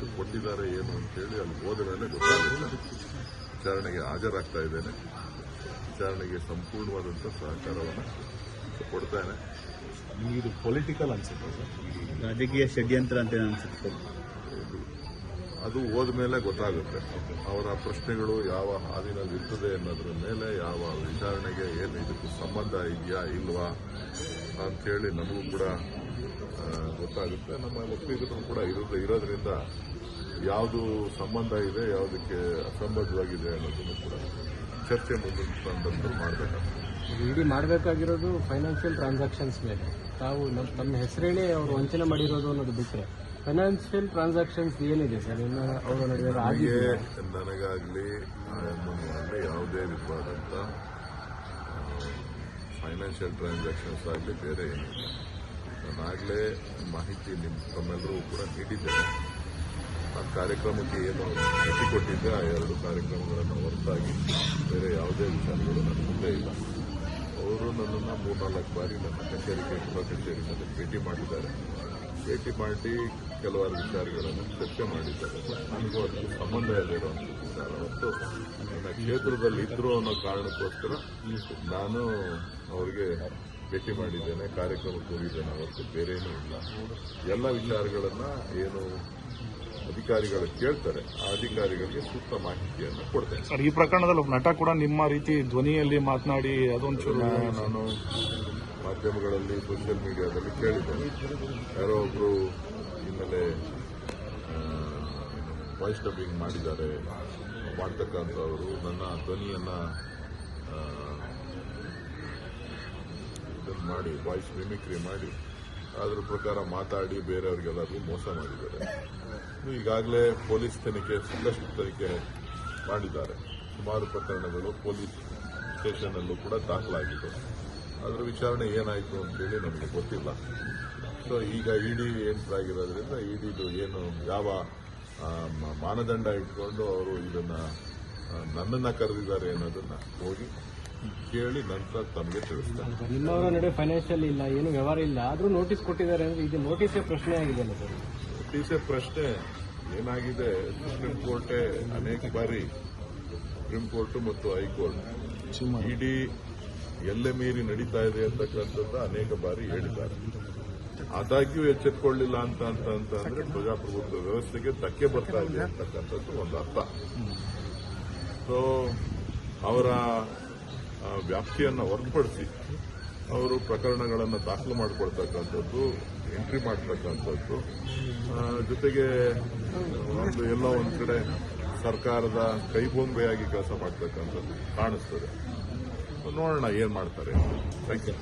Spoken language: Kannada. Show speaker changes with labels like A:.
A: ಎಷ್ಟು ಕೊಟ್ಟಿದ್ದಾರೆ ಏನು ಅಂತೇಳಿ ಅಲ್ಲಿ ಹೋದ ಮೇಲೆ ಗೊತ್ತಾಗುತ್ತೆ. ವಿಚಾರಣೆಗೆ ಹಾಜರಾಗ್ತಾ ಇದ್ದೇನೆ. ವಿಚಾರಣೆಗೆ ಸಂಪೂರ್ಣವಾದಂಥ ಸಹಕಾರವನ್ನು ಕೊಡ್ತೇನೆ.
B: ಇದು ಪೊಲಿಟಿಕಲ್ ಅನ್ಸುತ್ತೆ ಸರ್?
C: ರಾಜಕೀಯ ಷಡ್ಯಂತ್ರ ಅಂತ ಅನ್ಸುತ್ತೆ?
A: ಅದು ಹೋದ ಮೇಲೆ ಗೊತ್ತಾಗುತ್ತೆ. ಅವರ ಪ್ರಶ್ನೆಗಳು ಯಾವ ಹಾದಿನಲ್ಲಿ ಇರ್ತದೆ ಅನ್ನೋದ್ರ ಮೇಲೆ ಯಾವ ವಿಚಾರಣೆಗೆ ಏನು ಇದಕ್ಕೆ ಸಂಬಂಧ ಇದೆಯಾ ಇಲ್ವಾ ಅಂಥೇಳಿ ನಮಗೂ ಕೂಡ ಗೊತ್ತಾಗುತ್ತೆ. ನಮ್ಮ ಒಪ್ಪಿಗೂ ಕೂಡ ಇರೋದು ಇರೋದ್ರಿಂದ ಯಾವುದು ಸಂಬಂಧ ಇದೆ ಯಾವುದಕ್ಕೆ ಅಸಂಬದ್ಧವಾಗಿದೆ ಅನ್ನೋದನ್ನು ಕೂಡ ಚರ್ಚೆ ಮುಂದಿನ ಸಂದರ್ಭದಲ್ಲಿ ಮಾಡಬೇಕಾಗ್ತದೆ.
D: ಇಡಿ ಮಾಡಬೇಕಾಗಿರೋದು ಫೈನಾನ್ಷಿಯಲ್ ಟ್ರಾನ್ಸಾಕ್ಷನ್ಸ್ ಮೇಲೆ. ತಾವು ನಮ್ಮ ತಮ್ಮ ಹೆಸರೇನೆ ಅವರು ವಂಚನೆ ಮಾಡಿರೋದು ಅನ್ನೋದು ಬಿಟ್ಟರೆ ಫೈನಾನ್ಷಿಯಲ್ ಟ್ರಾನ್ಸಾಕ್ಷನ್ಸ್ ಏನಿದೆ ಸರ್? ಇನ್ನು ಅವರ ನಡುವೆ
A: ನನಗಾಗಲಿ ಯಾವುದೇ ವಿಧವಾದಂಥ ಫೈನಾನ್ಷಿಯಲ್ ಟ್ರಾನ್ಸಾಕ್ಷನ್ಸ್ ಆಗಲಿ ಬೇರೆ ಏನಿಲ್ಲ. ನಾನಾಗಲೇ ಮಾಹಿತಿ ನಿಮ್ಮ ತಮ್ಮೆಲ್ಲರೂ ಕೂಡ ನೀಡಿದ್ದೇನೆ. ಆ ಕಾರ್ಯಕ್ರಮಕ್ಕೆ ಏನು ಗತಿ ಕೊಟ್ಟಿದ್ದೆ, ಆ ಎರಡು ಕಾರ್ಯಕ್ರಮಗಳನ್ನು ಹೊರತಾಗಿ ಬೇರೆ ಯಾವುದೇ ವಿಚಾರಗಳು ನನ್ನ ಮುಂದೆ ಇಲ್ಲ. ಅವರು ನನ್ನನ್ನು ಮೂರ್ನಾಲ್ಕು ಬಾರಿ ನನ್ನ ಕಚೇರಿಗೆ, ಗೃಹ ಕಚೇರಿನಲ್ಲಿ ಭೇಟಿ ಮಾಡಿದ್ದಾರೆ. ಭೇಟಿ ಮಾಡಿ ಕೆಲವಾರು ವಿಚಾರಗಳನ್ನು ಚರ್ಚೆ ಮಾಡಿದ್ದಾರೆ. ನನಗೂ ಅದಕ್ಕೆ ಸಂಬಂಧ ಇರುವಂಥ ವಿಚಾರ. ಮತ್ತು ನನ್ನ ಕ್ಷೇತ್ರದಲ್ಲಿ ಇದ್ರು ಅನ್ನೋ ಕಾರಣಕ್ಕೋಸ್ಕರ ನಾನು ಅವರಿಗೆ ಭೇಟಿ ಮಾಡಿದ್ದೇನೆ, ಕಾರ್ಯಕ್ರಮಕ್ಕೆ ಹೋಗಿದ್ದೇನೆ ಬೇರೆ ಬೇರೇನೂ ಇಲ್ಲ. ಎಲ್ಲ ವಿಚಾರಗಳನ್ನು ಏನು ಅಧಿಕಾರಿಗಳು ಕೇಳ್ತಾರೆ ಆ ಅಧಿಕಾರಿಗಳಿಗೆ ಸೂಕ್ತ ಮಾಹಿತಿಯನ್ನು ಕೊಡ್ತೇನೆ.
B: ಸರ್ ಈ ಪ್ರಕರಣದಲ್ಲಿ ನಟ ಕೂಡ ನಿಮ್ಮ ರೀತಿ ಧ್ವನಿಯಲ್ಲಿ ಮಾತನಾಡಿ ಅದೊಂಚೂರು
A: ನಾನು ಮಾಧ್ಯಮಗಳಲ್ಲಿ ಸೋಷಿಯಲ್ ಮೀಡಿಯಾದಲ್ಲಿ ಕೇಳಿದ್ದೇನೆ. ಯಾರೋ ಒಬ್ರು ಹಿನ್ನೆಲೆ ವಾಯ್ಸ್ ಡಬ್ಬಿಂಗ್ ಮಾಡಿದ್ದಾರೆ. ಮಾಡ್ತಕ್ಕಂಥವರು ನನ್ನ ಧ್ವನಿಯನ್ನ ಮಾಡಿ ವಾಯ್ಸ್ ಮಿಮಿಕ್ರಿ ಮಾಡಿ ಅದ್ರ ಪ್ರಕಾರ ಮಾತಾಡಿ ಬೇರೆಯವ್ರಿಗೆಲ್ಲರಿಗೂ ಮೋಸ ಮಾಡಿದ್ದಾರೆ. ಈಗಾಗಲೇ ಪೊಲೀಸ್ ತನಿಖೆ ಸಾಕಷ್ಟು ತನಿಖೆ ಮಾಡಿದ್ದಾರೆ. ಸುಮಾರು ಪ್ರಕರಣಗಳು ಪೊಲೀಸ್ ಸ್ಟೇಷನ್ನಲ್ಲೂ ಕೂಡ ದಾಖಲಾಗಿದೆ. ಅದರ ವಿಚಾರಣೆ ಏನಾಯಿತು ಅಂತೇಳಿ ನಮಗೆ ಗೊತ್ತಿಲ್ಲ. ಸೊ ಈಗ ಇಡಿ ಎಂಟರ್ ಆಗಿರೋದ್ರಿಂದ ಇಡಿದು ಏನು ಯಾವ ಮಾನದಂಡ ಇಟ್ಕೊಂಡು ಅವರು ಇದನ್ನ ನನ್ನನ್ನು ಕರೆದಿದ್ದಾರೆ ಅನ್ನೋದನ್ನ ಹೋಗಿ ಕೇಳಿ ನಂತರ ತಮಗೆ ತಿಳಿಸ್ತಾರೆ
D: ನಿಮ್ಮವರ ನಡುವೆ ಫೈನಾನ್ಷಿಯಲ್ ಇಲ್ಲ ಏನು ವ್ಯವಹಾರ ಇಲ್ಲ ಆದರೂ ನೋಟಿಸ್ ಕೊಟ್ಟಿದ್ದಾರೆ ಅಂದ್ರೆ ಇದು ನೋಟಿಸೇ ಪ್ರಶ್ನೆ ಆಗಿದೆ ಅಲ್ಲ ಸರ್
A: ನೋಟಿಸ್ ಪ್ರಶ್ನೆ. ಏನಾಗಿದೆ? ಸುಪ್ರೀಂ ಕೋರ್ಟೇ ಅನೇಕ ಬಾರಿ ಸುಪ್ರೀಂ ಕೋರ್ಟ್ ಮತ್ತು ಹೈಕೋರ್ಟ್ ಇಡೀ ಎಲ್ಲೆ ಮೀರಿ ನಡೀತಾ ಇದೆ ಅಂತಕ್ಕಂಥದ್ದು ಅನೇಕ ಬಾರಿ ಹೇಳಿದ್ದಾರೆ. ಆದಾಗ್ಯೂ ಎಚ್ಚೆತ್ಕೊಳ್ಳಿಲ್ಲ ಅಂತ ಅಂತ ಅಂತ ಅಂದ್ರೆ ಪ್ರಜಾಪ್ರಭುತ್ವ ವ್ಯವಸ್ಥೆಗೆ ಧಕ್ಕೆ ಬರ್ತಾ ಇದೆ ಅಂತಕ್ಕಂಥದ್ದು ಒಂದು ಅರ್ಥ. ಸೊ ಅವರ ವ್ಯಾಪ್ತಿಯನ್ನು ಹೊರತುಪಡಿಸಿ ಅವರು ಪ್ರಕರಣಗಳನ್ನು ದಾಖಲು ಮಾಡಿಕೊಳ್ತಕ್ಕಂಥದ್ದು ಎಂಟ್ರಿ ಮಾಡ್ತಕ್ಕಂಥದ್ದು. ಜೊತೆಗೆ ಒಂದು ಎಲ್ಲ ಒಂದು ಕಡೆ ಸರ್ಕಾರದ ಕೈಬೊಂಬೆಯಾಗಿ ಕೆಲಸ ಮಾಡ್ತಕ್ಕಂಥದ್ದು ಕಾಣಿಸ್ತದೆ. ನೋಡೋಣ ಏನ್ ಮಾಡ್ತಾರೆ. Thank you